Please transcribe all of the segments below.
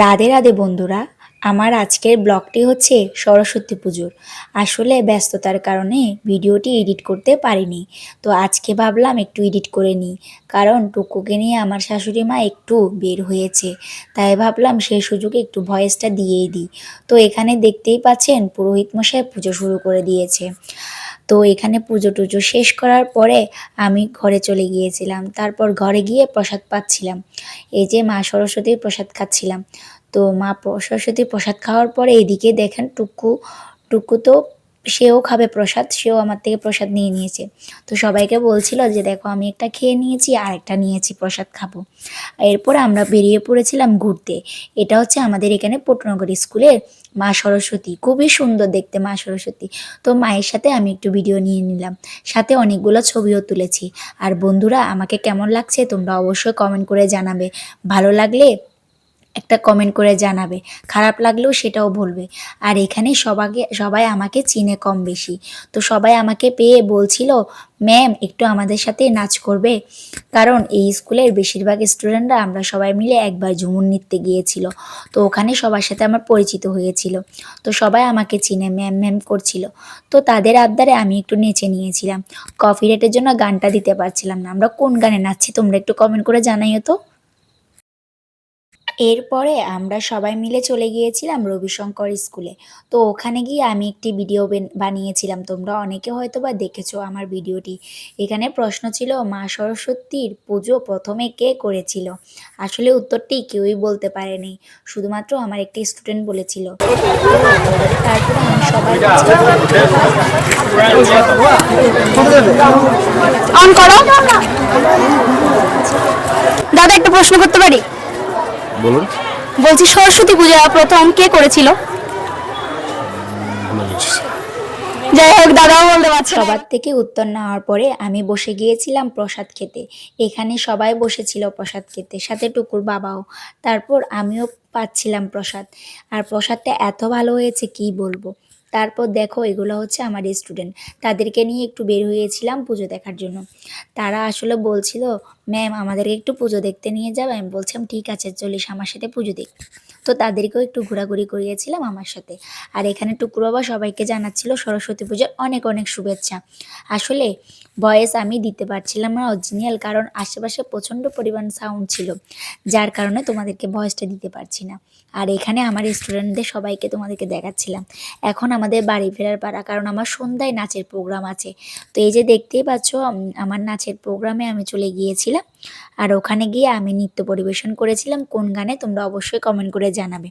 রাধে রাধে বন্ধুরা, আমার আজকের ব্লগটি হচ্ছে সরস্বতী পুজোর। আসলে ব্যস্ততার কারণে ভিডিওটি এডিট করতে পারিনি। তো আজকে ভাবলাম একটু এডিট করে নিই, কারণ টুকুকে নিয়ে আমার শাশুড়ি মা একটু বের হয়েছে। তাই ভাবলাম সেই সুযোগে একটু ভয়েসটা দিয়েই দিই। তো এখানে দেখতেই পাচ্ছেন পুরোহিত মশাই পুজো শুরু করে দিয়েছে। তো এখানে পুজো টুজো শেষ করার পরে আমি ঘরে চলে গিয়েছিলাম। তারপর ঘরে গিয়ে প্রসাদ পাচ্ছিলাম। এই যে মা সরস্বতীর প্রসাদ খাচ্ছিলাম। তো মা সরস্বতীর প্রসাদ খাওয়ার পরে এদিকে দেখেন টুকু টুকু তো সেও খাবে প্রসাদ, সেও আমার থেকে প্রসাদ নিয়ে নিয়েছে। তো সবাইকে বলছিল যে, দেখো, আমি একটা খেয়ে নিয়েছি আর একটা নিয়েছি, প্রসাদ খাব। এরপর আমরা বেরিয়ে পড়েছিলাম ঘুরতে। এটা হচ্ছে আমাদের এখানে পটনগর স্কুলের মা সরস্বতী। খুবই সুন্দর দেখতে মা সরস্বতী। তো মায়ের সাথে আমি একটু ভিডিও নিয়ে নিলাম। সাথে অনেকগুলো ছবিও তুলেছি। আর বন্ধুরা, আমাকে কেমন লাগছে তোমরা অবশ্যই কমেন্ট করে জানাবে। ভালো লাগলে একটা কমেন্ট করে জানাবে। খারাপ লাগলেও সেটাও বলবে। আর এখানে সবাইকে সবাই আমাকে চিনে কম বেশি। তো সবাই আমাকে পেয়ে বলছিল ম্যাম একটু আমাদের সাথে নাচ করবে। কারণ এই স্কুলের বেশিরভাগ স্টুডেন্টরা আমরা সবাই মিলে একবার ঝুমুর নৃত্যে গিয়েছিল। তো ওখানে সবার সাথে আমার পরিচিত হয়েছিল। তো সবাই আমাকে চিনে ম্যাম ম্যাম করছিল। তো তাদের আবদারে আমি একটু নেচে নিয়েছিলাম। কফি রেটের জন্য গানটা দিতে পারছিলাম না। আমরা কোন গানে নাচছি তোমরা একটু কমেন্ট করে জানাইও তো। এরপরে আমরা সবাই মিলে চলে গিয়েছিলাম রবিশঙ্কর স্কুলে। তো ওখানে গিয়ে আমি একটি ভিডিও বানিয়েছিলাম। তোমরা অনেকে হয়তো বা দেখেছ আমার ভিডিওটি। এখানে প্রশ্ন ছিল, মা সরস্বতীর পুজো প্রথমে কে করেছিল? আসলে উত্তরটি কেউই বলতে পারেনি। শুধুমাত্র আমার একটি স্টুডেন্ট বলেছিল। তারপরে আমি করো। দাদা, একটা প্রশ্ন করতে পারি? বলুন। বলছি সরস্বতী পূজা প্রথম কে করেছিল? যাই হোক দাদাও বলতে পারছে সবার থেকে উত্তর নেওয়ার পরে আমি বসে গিয়েছিলাম প্রসাদ খেতে। এখানে সবাই বসেছিল প্রসাদ খেতে সাথে টুকুর বাবাও। তারপর আমিও পাচ্ছিলাম প্রসাদ। আর প্রসাদটা এত ভালো হয়েছে কি বলব? তারপর দেখো এগুলো হচ্ছে আমার স্টুডেন্ট তাদেরকে নিয়ে একটু বের হয়েছিলাম পুজো দেখার জন্য। তারা আসলে বলছিল ম্যাম, আমাদেরকে একটু পুজো দেখতে নিয়ে যাবে আমি বলছিলাম, ঠিক আছে, চলিস আমার সাথে পুজো দেখ। তো তাদেরকেও একটু ঘোরাঘুরি করিয়েছিলাম আমার সাথে। আর এখানে টুকুর বাবা সবাইকে জানাচ্ছিল সরস্বতী পুজোর অনেক অনেক শুভেচ্ছা। আসলে ভয়েস আমি দিতে পারছিলাম না অরিজিনাল, কারণ আশেপাশে প্রচণ্ড পরিমাণ সাউন্ড ছিল, যার কারণে তোমাদেরকে ভয়েসটা দিতে পারছি না। আর এখানে আমার স্টুডেন্টদের সবাইকে তোমাদেরকে দেখাচ্ছিলাম। এখন আমাদের বাড়ি ফেরার পাড়া কারণ আমার সন্ধ্যায় নাচের প্রোগ্রাম আছে। তো এই যে দেখতেই পাচ্ছ আমার নাচের প্রোগ্রামে আমি চলে গিয়েছিলাম। আর ওখানে গিয়ে আমি নৃত্য পরিবেশন করেছিলাম। কোন গানে তোমরা অবশ্যই কমেন্ট করে জানাবে।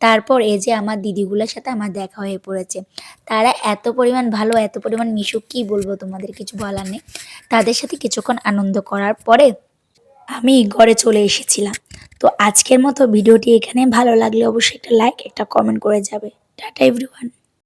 তারপর এই যে আমার দিদিগুলোর সাথে আমার দেখা হয়ে পড়েছে। তারা এত পরিমাণ ভালো, এত পরিমাণ মিশুক, কী বলব তোমাদের কিছু বলার নেই। তাদের সাথে কিছুক্ষণ আনন্দ করার পরে আমি ঘরে চলে এসেছিলাম। তো আজকের মতো ভিডিওটি এখানে ভালো লাগলে অবশ্যই একটা লাইক একটা কমেন্ট করে যাবে। Tata everyone